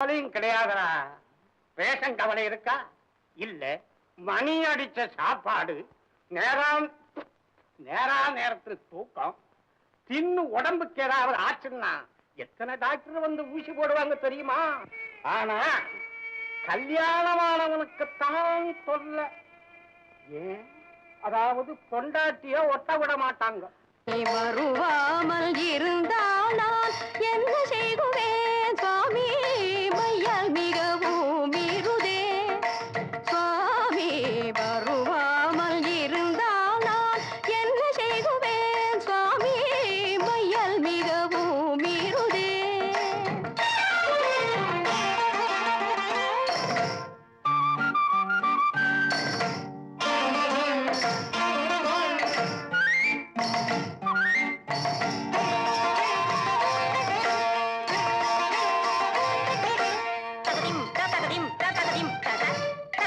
கவலையும் கிடையாதுடா. ரேஷன் கவலை இருக்கா? இல்ல. மணி அடிச்ச சாப்பாடு நேரம் நேரா நேரத்தில் தூக்கம். தின்னு உடம்புக்கு ஏதாவது ஆச்சுன்னா எத்தனை டாக்டர் வந்து ஊசி போடுவாங்க தெரியுமா? ஆனா கல்யாணமானவனுக்குத்தான் சொல்ல ஏன்? அதாவது பொண்டாட்டிய ஒட்ட விட மாட்டாங்க.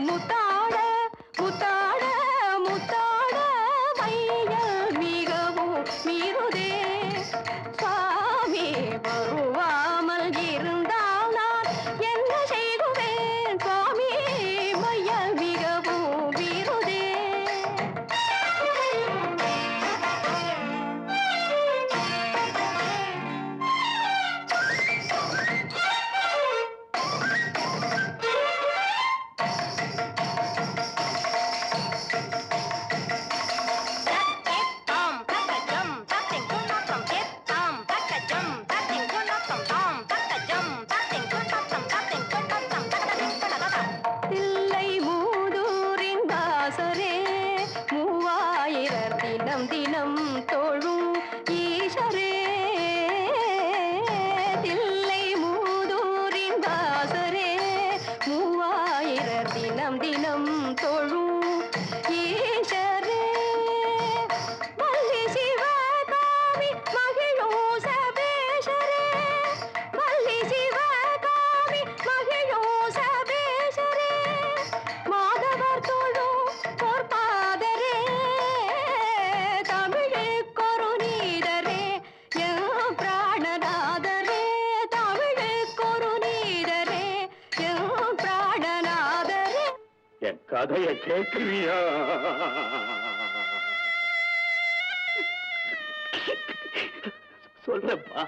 முத்தாட முத்தாட முத்தாட மையல் மிகவும் மீறுதே. தினம் தினம் தோழும் கதைய கேட்கிறியா? சொல்றப்பா